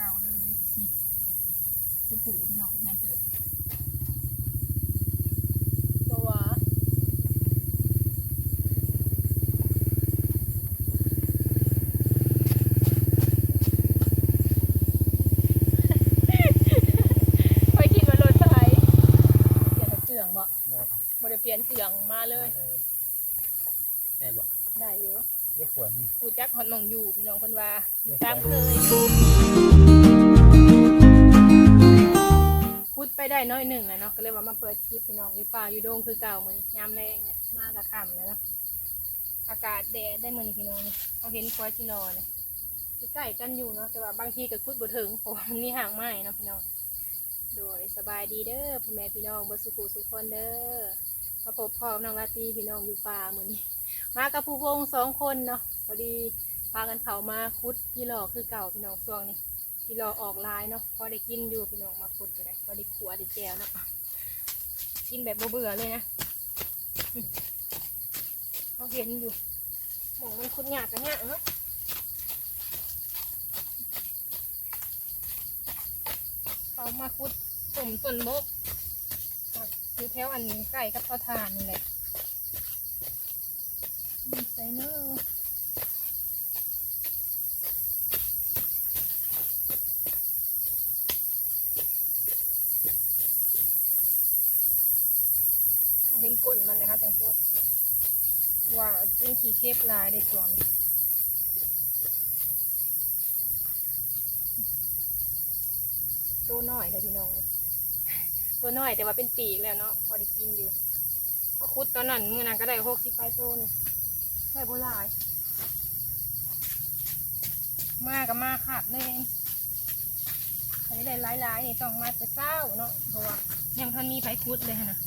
เก่าเลยนี่ผู้ผูพี่น้องใหญ่เติบบ่หวาไปคิดว่ารถไฟเปลี่ยนเสื่องบ่โม่บ่ได้เปลี่ยนเสื่องมาเลยแม่บอกได้อยู่ได้ขวดกูจักฮอดหมองอยู่พี่น้องเพิ่นว่าได้ตามขเควดย ไปได้น้อยหนึ่งเลยเนาะก็เลยว่ามาเปิดคลิปพี่น้องอยู่ป่าอยู่โดงคือเก่าเหมือนยามแรงเนี่ยมากระคำแล้วนะอากาศแดดได้เหมือนพี่น้องนี่เขาเห็นควายจิรอเนี่ยใกล้กันอยู่เนาะแต่ว่าบางทีก็คุดบ่ถึงเพราะว่ามันมีห่างไม้เนาะพี่น้องโดยสบายดีเด้อพ่อแม่พี่น้องเบอร์สุขุสุขคนเด้อมาพบพ่อน้องลาตีพี่น้องอยู่ป่าเหมือนี้มากับผู้วงสองคนเนาะพอดีพากันเขามาคุดยี่หล่อคือเก่าพี่น้องช่วงนี้ ยี่หล่อออกลายเนาะพอได้กินอยู่พี่น้องมาคุดก็ได้พอได้ขัวได้แจวเนาะกินแบบเบื่อเลยนะเขาเห็นอยู่หมองมันคุดหยากกันเนี่ยเนาะเขามาคุดตุ่มต้นบกอยู่แถวอันใกล้กับเตาถ่านนี่แหละดีไซเนอร์เราเห็ นก้นเลยค่ะจังโจกว่าจึงขีเคปลายได้ส่วนตัวน้อยเลยพี่น้องตัวน้อยแต่ว่าเป็นปีกแล้วเนาะพอได้กินอยู่เพราะคุดตอนนั้นมือนั้นก็ได้หกสิบปลายต้นใช่โบราณมากกับมาขาดเลยอันนี้ได้หลายๆนี่ต้องมาแต่เศร้าเนาะเพราะว่ายังทันมีไผคุดเลยนะ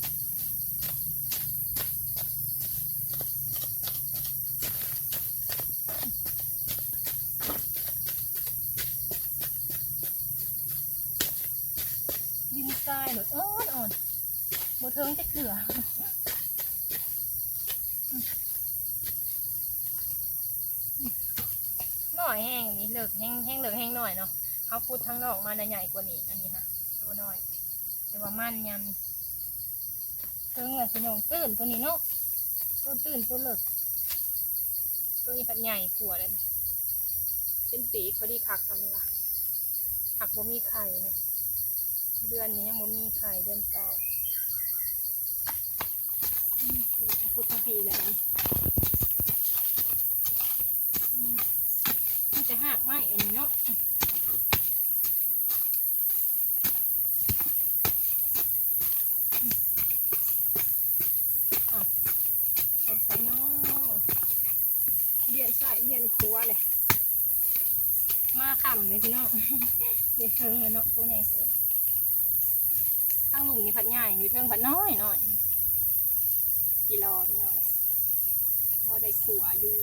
ดินทรายหลดอ่อนอ่อนๆบเทิงจะเกลือหน่อยแห้งนี่เหลิกแห้งแห้งเหลิกแห้งหน่อยเนาะเขาพูดทั้งนอกมาใหญ่กว่านี้อันนี้ค่ะตัวน้อย แต่ว่ามันยันถึงแหละสิน้องตื่นตัวนี้เนาะตัวตื่นตัวเหลิกตัวนี้พัดใหญ่กว่าเลยนี่เป็นปีเขาดีคักซ้ำนี่ละหักบ่มีไข่เนาะ เดือนนี้ยังบ่มีไข่เดือนเก้าอืมเดี๋ยเขาพูดทั้งปีแล้วนี่อืมมันจะหักไหมอันนี้เนาะใส่ใส่เนาะเบียนใส่เบียนครัวเลยมาขำเลยพี่น้องเดี๋ยวเทิงเลยเนาะตัวใหญ่เสริมางลุมนี่ผัดใหญ่อยู่เทิงผัดน้อยหน่อยกี่รอบเนี่ยเลยพอได้ขัวอยู่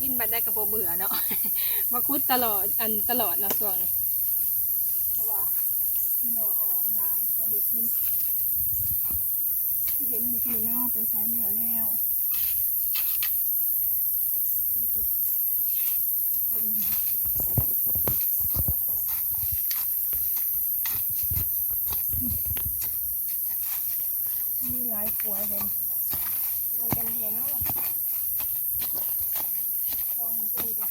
กินบันได้กระโบเบื่อเนาะ มาคุดตลอดอันตลอดเนาะช่วงนี้เพราะว่าพี่น้องออกร้ายพอได้กินเห็นมีพี่น้องไปใช้แล้วแล้วมี หลายขัวเห็นอะไรกันเห็นเนาะลองมันดูก่อน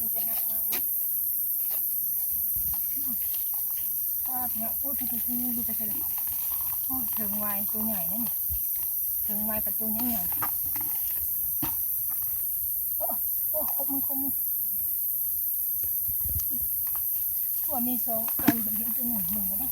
มันจะหักมากนะภาพ เนาะโอ้ยพี่พี่พี่พี่จะใช่เลยโอ้ยถึงวายตัวใหญ่นะนี่ถึงวายประตูใหญ่ใหญ่โอ้โอ้คมมึงคมมึงตัวมีสองอันเป็นเห็นตัวหนึ่งหนึ่งก็ได้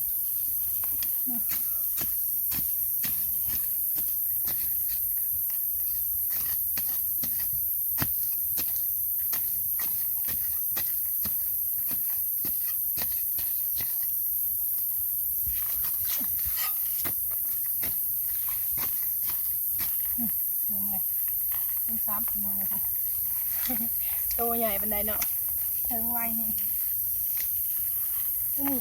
มาถึงเลยเป็นซับพี่น้องเลยค่ะตัวใหญ่บันไดเนาะเทิงไวเห็นก็มี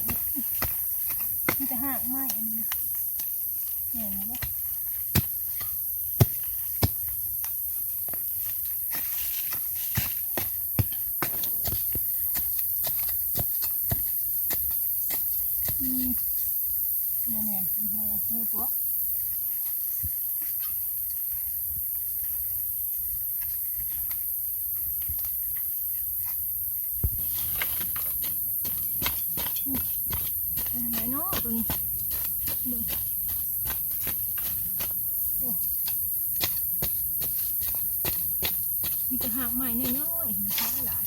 มีแต่ห่างไม้อันนี้นะเห็นไหมอืมโมเมนเป็นหูหูตัว ไปทางไหนเนาะตัวนี้เบิ่งโอ้มี แต่หากใหม่น้อยๆนะคะหลาย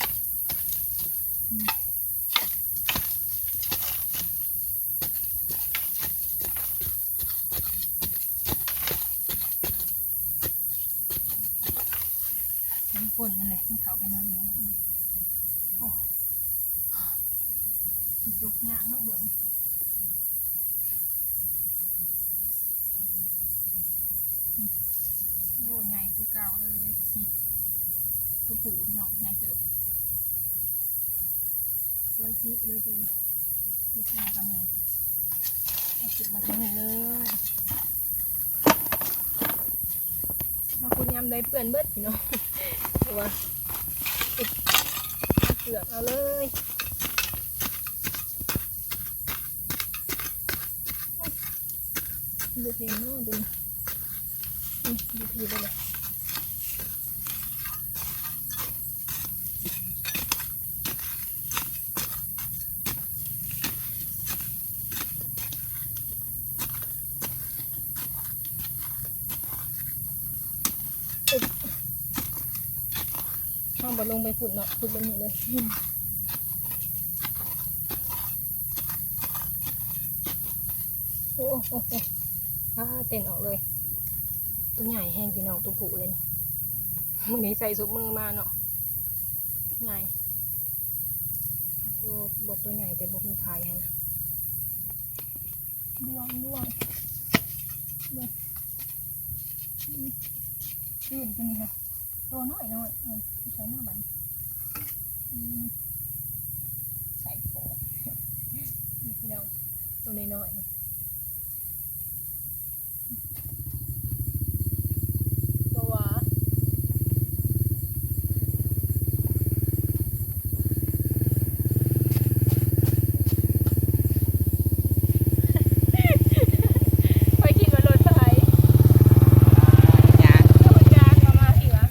อืมฉันป่นนั่นแหละมันเขาไปนั่นนั่นนี่โอ้จุกหยางเนาะเบิ่งโอ้ใหญ่คือเก่าเลยนี่ ตัวผูพี่น้องใหญ่เติบสวยจิเลยตัวดิฉันกันแน่เอาจุดมาทางนี้เลยมาคุณยำได้เปื่อนเบิดพี่น้องตัวติดเอาเกลือกเอาเลยดูเพลงเนาะดูนี่ดูพีไปเลย บอลงไปฝุ่นเนาะฝุ่นบนนี้เลยโอ้โหโอ้โหอ่าเต้นออกเลย ตัวใหญ่แห้งพี่น้องตัวผูเลยนี่มือนี้ใส่ซุปมือมาเนาะใหญ่ตัวบทตัวใหญ่แต่บทมีขายฮะนะดวงดวงดวงตื่นตัวนี้ค่ะ ตัวน้อยน้อยใช้หน้ามันใส่โปดนี่พี่น้องตัวน้อยๆนี่ บัวาไปกินมารถไฟ ยาง ก็มันจางมามาอีกวะ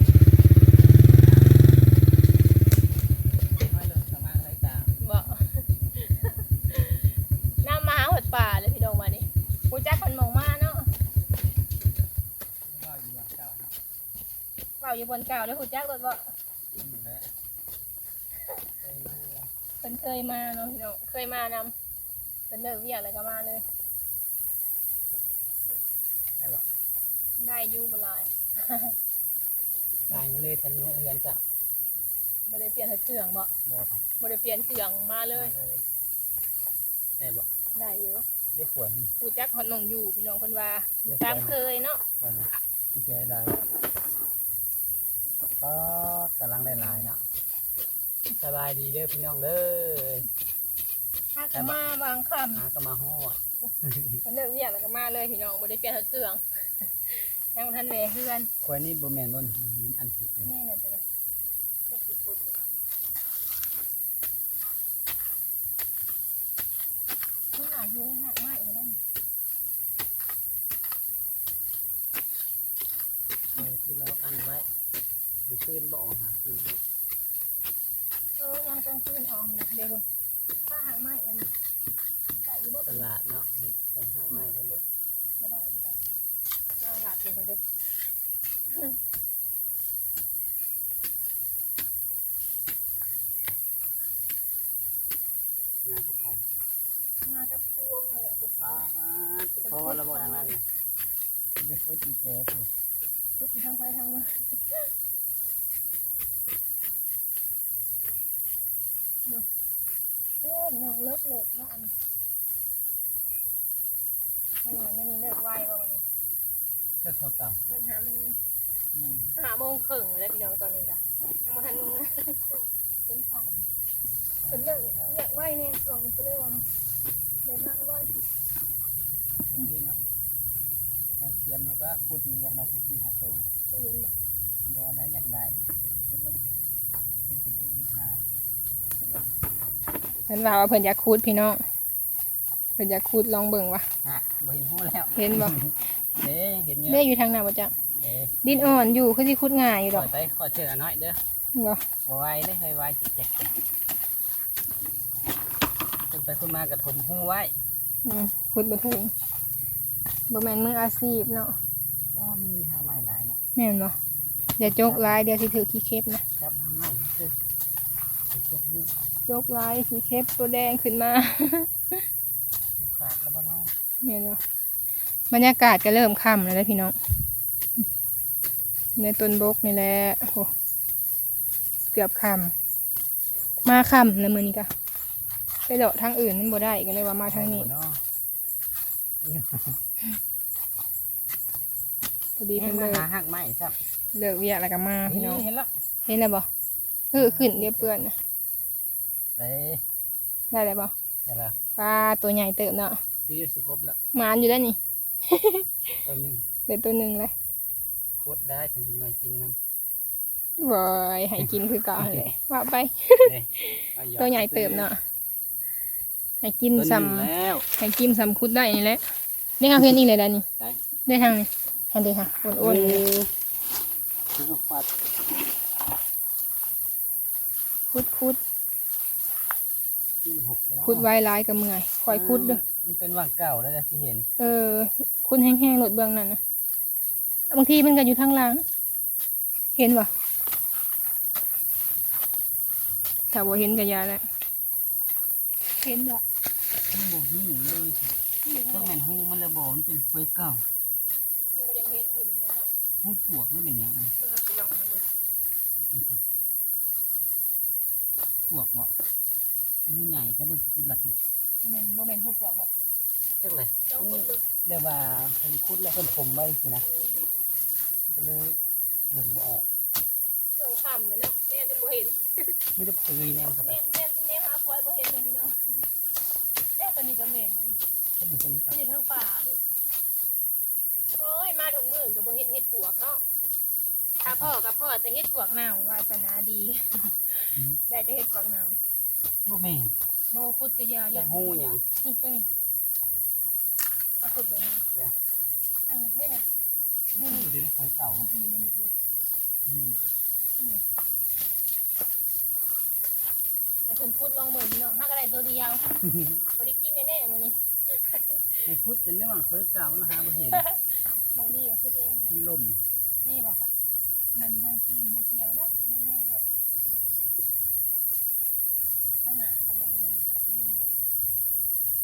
ไม่เลยสมาไรตา บอกน้ำมาหาหดป่าเลยพี่ดองมาดิกูจักคนมองมาเนาะ ว่าอยู่ว่าเก่าเนาะ เปล่าอยู่บนเก่าแล้วกูจักรถบ่นี่แหละไปมาแล้วเพิ่นเคยมาเนาะพี่น้องเคยมานำเป็นเลิกเวียกอะไรก็มาเลย ได้บอกได้อยู่บ่หลายยายมาเลยทันมื้อเฮือนจ้ะบ่ได้เปลี่ยนเครื่องบ่บัวของบ่ได้เปลี่ยนเครื่องมาเลย ได้บอกได้อยู่ได้ขวดนี่กูจักคนมองอยู่พี่น้องคนว่าได้ขตามวดเคยเนาะขวดนะที่เจได้ ก็กำลังได้หลายเนาะสบายดีเด้อพี่น้องเด้อถ้าก็มาบางคหาก็มาฮอดำเป็นเลิกเวียกแล้วก็มาเลยพี่น้องบ่ได้เปลี่ยนเครื่องยังบ่ทันแหวเฮือนขวดนี้บ่แม่นบ่นอันกี่ขวดแม่น่ะตัวนั้นบ่สิพูดเลยมันหาอยู่ในหักไม้อยู่นั่นเออที่เราอันไว้ ดูพื้นบ่ออกหากินเนาะเออยังกลางคืนออกนะเดี๋ยวเบิ่งถ้าหักไม้อันนี้ได้อยู่บ่ตลาดเนาะใส่ห้างไม้ไปโลดบ่ได้บ่ได้เราหลัดเบิ่งกันเด้องานสะพายมากับพวงนั่นแหละป้าพอระบบทางนั้นน่ะไปฟุตอีแจ๊ถูกพุทธทางไปทางมาดูเออพี่น้องเลิกเลิกเนาะอันนี้วันนี้วันนี้เลิกไวป่ะวันนี้เจ้าเขาเก่าเลิกหามึงอืมหาโมงครึ่งแล้วพี่น้องตอนนี้กะยังบ่ทันเป็นผ่านเป็นเรื่องเรียกไว้เนี่ยช่วงนี้ก็เลยว่าได้มาไว้อันนี้เนาะเราเสียมแล้วก็ขุดมันอยากได้สักสี่ห้าตัวจะเห็นบ่บ่อะไรอยากได้ได้สิเป็นหา เพิ่นว่าว่าเพิ่นอยากคูดพี่น้องเพิ่นอยากคูดลองเบิ่งว่ะฮะบ่เห็นหูแล้วเห็นบ่เด้ยังเห็นอยู่เด้อยู่ทางหน้าบ่จ๊ะเด้ดินอ่อนอยู่คือสิคูดง่ายอยู่ขดออกไปขอเชิญน้อยเด้อบ่บ่ไหวได้ให้ไหวแจกๆคนไปคนมากระถมหูไว้อืมคูดบ่ถึงบ่แม่นมืออาชีพเนาะโอ้มันมีทางไม้หลายเนาะแม่นบ่อย่าจกหลายเดี๋ยวสิถือขี้เข็บนะจับทางไม้คือ ไปจกนี่จกหลายขี้เข็บตัวแดงขึ้นมาบ่ขาดแล้วบ่เนาะเห็นบ่บรรยากาศก็เริ่มค่ำแล้วนะพี่น้อง ในต้นบกนี่แหละโอ้โหเกือบค่ำมาค่ำแล้วมือนี้ก็ไปเลาะทางอื่นมันบ่ได้ก็เลยว่ามาทางนี้เนาะพอดีดีเพิ่นมาเลิกหาหักไม้ครับเลิกเวียกแล้วก็มาพี่น้องเห็นแล้วเห็นแล้วบ่ คือขึ้นเรียบเปื้อนนะเด้ได้แล้วบ่เดี๋ยวละปลาตัวใหญ่เติบเนาะยี่สิครบแล้วหมานอยู่ได้วนี่ ตัวหนึ่งเด็ดตัวหนึ่งเลยโคตรได้เป็นมากินน้บอยให้กินคือเก่าหั่นแหละว่าไปำเด้เอายอดตัวใหญ่เติบเนาะให้กินตัวหซ้นึ่งแล้วำให้กินซ้ำคุดได้นี่แหละได้ทางเพื่อนอีกเลยด้านนี้ได้ได้ทางนี้ทางเดียวค่ะอ้วนๆเลยเอา ควัดคุดคุดที่หกแล้วคุดไว้ร้ายกับเมื่อยคอยคุดเด้อมันเป็นว่างเก่าแล้วจะสิเห็น เออ คุดแห้งๆหลดเบื้องนั่นนะบางทีมันก็อยู่ทางหล่าง เห็นปะถ้าบ่เห็นก็อยาแหละเห็นบ่มันบ่หูเลยถ้าแม่นหูมันเลยบอกมันเป็นไฟเก่ามันยังเห็นอยู่เหมือนกันเนาะหูปวกหรือเป็นหยังอันมันเอาไปลอง มันดูปวกบ่หูใหญ่ถ้าเบิ่งสิพุดละทั้งโมเมนโมเมนผู้ปลอกบอกจักเลยเจ้าคุดเบิ่งเรียกว่าเพิ่นคุดแล้วเพิ่นผมไว้สินะก็เลยเบิ่งบ่ออกเบิ่งคำแล้วเนาะแม่นบ่เห็นไม่ได้เปยแนมเข้าไปแม่นแม่นแม่นหาควายบ่เห็นเลยพี่น้องเอ๊ะตัวนี้ก็แม่นเลยเพิ่นอยู่ตรงนี้ก่มัอนนอยู่ทางป่าดิโอ้ยมาถึงมือก็บ่เห็นเห็ดปวกเนาะถ้าพ่อกับพ่อแต่เห็ดปวกหนาววาสนาดี ได้แต่เห็ดปวกหนาวบ่แม่นโมคุดกระยาจัยักนหูหยังนี่ตัวนี้มาคุดเบิ่งนี่เดี๋ยวอ่านี่ไงนี่อยู่ในไฟเก่านี่มันนี่เดียวนี่แหละให้เพิ่นคุดลองมือพี่น้องห้ากระไดตัวเดียวบ่ได้กินแน่ๆมื้อนี้ในพุดเป็นระหว่างไฟเก่านะฮะบ่เห็นมองดีก็คุดเอง มันลมนี่บ่มันมีทางซีนบ่เสียวนะคุดแน่ๆเลย ทางหน้าทำยังไงทางนี้ก็มีอยู่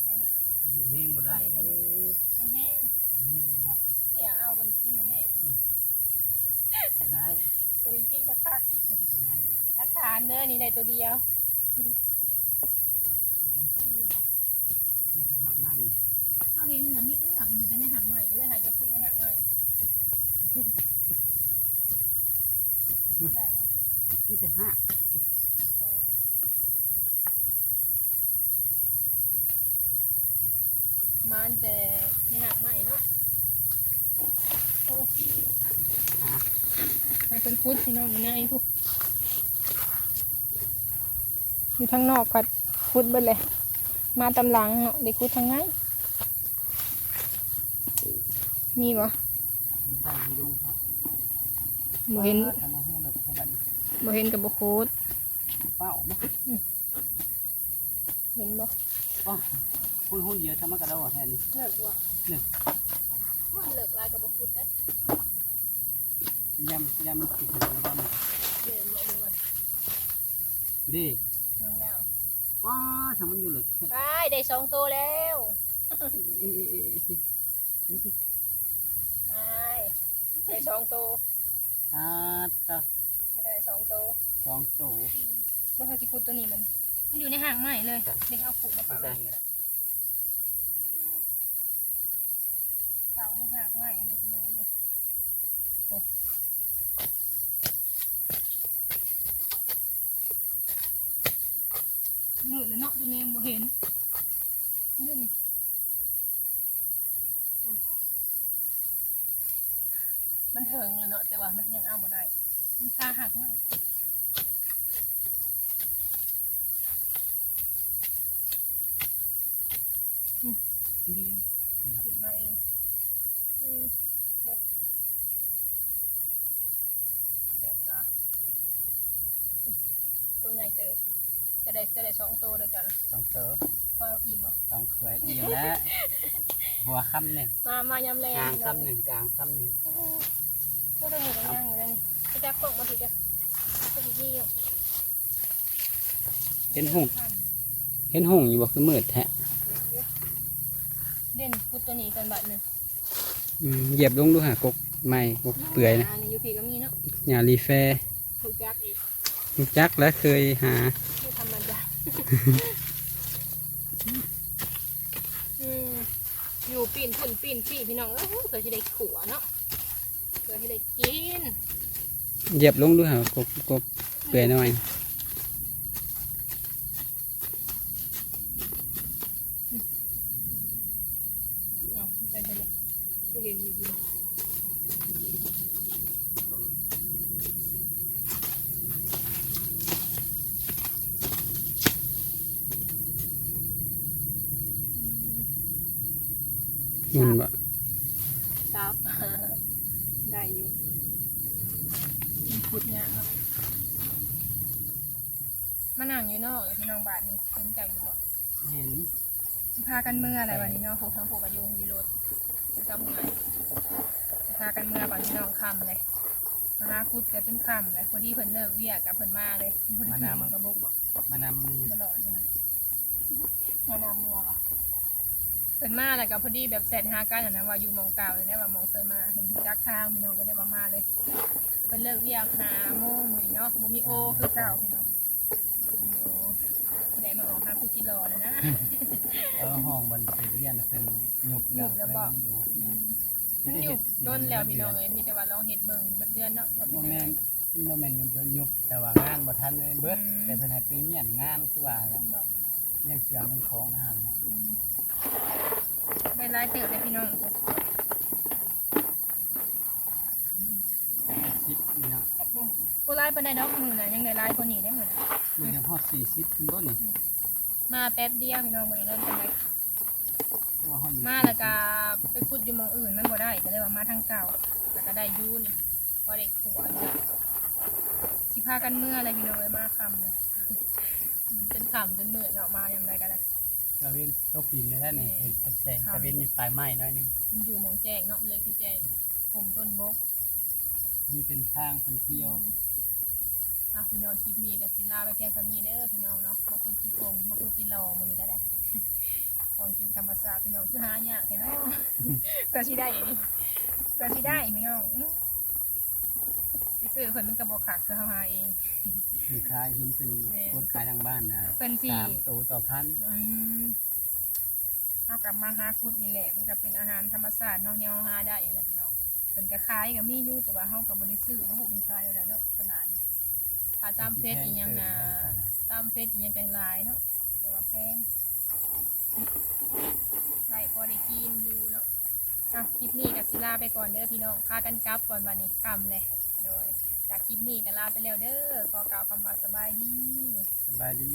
ทางหน้าบ่จ้ะเห็นแห้งบ่ได้เอ้ยแห้งเห็นแห้งบ่ได้ๆเที่ยเอาบ่ได้กินแน่บ่ได้ๆบ่ได้กินคักบ่ได้ๆรักฐานเด้อนี่ได้ตัวเดียวมันทำหักไม้เฮาเห็นนะมีเรื่องอยู่แต่ในหางใหม่ก็เลยหายจะพูดในหางใหม่ได้บ่นี่แต่หัก มัน แต่ในหางใหม่เนาะหาไปเป็นคุดพี่น้องอยู่ในพวกอยู่ทางนอกกัดคุดเบิดเลย มาตำหลังเนาะได้คุดทางไหนมีบ่มันใส่ยุงครับบ่เห็นทำมาหูเลิกให้บัดนี้บ่เห็นกับบ่คุดเป้าบ่เห็นบ่อ๋อ คุณหุ่นเยอะทำมากระโดดแทนนี่เลิกบ่ะเลิกเลิกลายกับบ่คุดเด้ยำยำติดหัวมันเดินเยดูว่าดีถึงแล้วว้าทำมันอยู่หลึกไปได้สองตัวแล้วเอ๊ะเอ๊ะเอ๊ะเอ๊ะนี่สิไปได้สองตัวอ่าตาได้สองตัวสองโตบ่เท่าที่คุดตัวนี้มัน มันอยู่ในหางใหม่เลย เด็กเอาขุดมาปะ หักไหลเลยพี่น้อยโอ้เหนื่อยเลยเนาะตัวนี้บ่เห็นเรื่องนี้มันเถิงเลยเนาะแต่ว่ามันยังเอาบ่ได้มันคาหักไหม ใหญ่เติบ จะได้จะได้สองตัวเลยจ้ะสองเต๋อพอเอาอิ่มบ่สองถ้วยเอียวแล้วหัวค่ำหนึ่งมามายำแรงกลางพี่น้องค่ำหนึ่งกลางค่ำหนึ่งโอ้โหพวกเราหมูกันย่างอยู่แล้วนี่ไปจับกล่องมาสิจ้ะจะมีที่อยู่เห็นหงเห็นหงอยู่บ่คือมืดแท้เด่นพุทธตัวนี้กันบัดหนึ่งอืมเหยียบลงดูหากกไม้กกเปื่อยนะอันนี้ยูพีก็มีเนาะอย่ารีแฟร์ ถูกยักษ์อีกรู้ จักและเคยหาไม่ธรรมดาอืมอยู่ปีนพุ่นปีนพี่พี่น้องเอ้ยเคยที่ได้ขัวเนาะเคยที่ได้กินเหยียบลงดูหากกกกเปื่อยหน่อย อะไปเลยก็เห็นอยู่ดีอืม มันบ่ ครับ ได้ อยู่มันขุดเนี่ยเนาะมานั่งอยู่นอกพี่น้องบาทนี่เห็นใจอยู่บ่เห็นสิพากันเมื่ออะไรวันนี้เนาะผูกทั้งผูกกับยุงมีรถแล้วก็เมื่อยสิพากันเมื่อก่อนพี่น้องคำเลยมาหาคุดกันจนคำเลยพอดีเพิ่นเลิกเวียกกับเพิ่นมาเลยเพิ่นถือมันกระบอกบอกมานำมือมาหลอดนี่นะมานำเมื่อวะเพิ่นมาแล้วก็พอดีแบบแสนหากันอย่างนั้นว่าอยู่หมองเก่าเลยได้ว่าหมองเคยมาเห็นจักทางพี่น้องก็ได้ว่ามาเลยเพิ่นเลิกเวียกหาโมงมื้อนี้เนาะบ่มีโอคือเก่าพี่น้องบ่มีโอได้มาออกหาคุจิโร่แล้วนะเออห้องบนเสียเรียนน่ะเป็นหยุบแล้วหยุบแล้วบ่มันอยู่เนี่ยมันอยู่ด้นแล้วพี่น้องเอ้ยมีแต่ว่าลองเฮ็ดเบิ่งเบิดเดือนเนาะว่าโมเป็นเมจังนไดโมเมนหยุบเดือนหยุบแต่ว่างานบ่ทันเลยเบิดอืมแต่เพิ่นให้ไปเมียนงานคือว่าแหละบ่เลี้ยังเครื่องเป็นของนะฮะแหละ อืม ได้หลายเติบเลยพี่น้องสิบนี่เนาะบ่หลายปานใดดอกมื้อน่ะยังได้หลายกว่านี้ได้มื้อน่ะมันจะฮอดสี่สิบเป็นต้นนี่มาแป๊บเดียวพี่น้องบ่ได้เงินปานใดที่ว่าฮอดอยู่มาแล้วก็ไปขุดอยู่หมองอื่นมันบ่ได้ก็เลยว่ามาทางเก่าแล้วก็ได้อยู่นี่พอได้ขัวนี่สิพากันเมื่ออะไรพี่น้องเอ้ยมาค่ำเลยมันเป็นค่ำจนมื้อเนาะมายามใดก็ได้ ตะเวนตกปีนเลยท่านนี่แม่เห็นเป็นแสงตะเวนอยู่ปลายไม้หน้อยหนึงมันอยู่หมองแจ้งเนาะมันเลยคือแจ้งผมต้นบกมันเป็นทางคนเที่ยวอะพี่น้องคลิปนี้กับศิลาไปแค่สำนีเด้อพี่น้องเนาะมาคุดจิโกงมาคุดจิโลมันนี้ก็ได้ ของกินธรรมศาสตร์พี่น้องคือหายากแค่เนาะเพื่อสิได้นี่เพื่อสิได้พี่น้องอื้อไป ซื้อเพิ่นมันกระบอกขักคือเขาหาเอง มีขายเห็นเป็นแม่โคตรขายทางบ้านนะเพิ่นสิสามตัวต่อพันอืมเฮากลับมาหาคุดนี่แหละ มันก็เป็นอาหารธรรมชาติเนาะแนวหาได้แหละพี่น้องเพิ่นก็ขายก็มีอยู่แต่ว่าเฮาก็บ่ได้ซื้อเฮาบ่เป็นขายแล้วเนาะตลาดนะถ้าตามเฟซอีหยังน่ะตามเฟซอีหยังไกหลายเนาะแต่ว่าแพงใช่พอได้กินอยู่เนาะอะคลิปนี้กับศิลาไปก่อนเด้อพี่น้องพากันกลับก่อนวันนี้คำเลย โดย จากคลิปนี้ก็ลาไปแล้วเด้อขอกล่าวคำว่าสบายดี สบายดี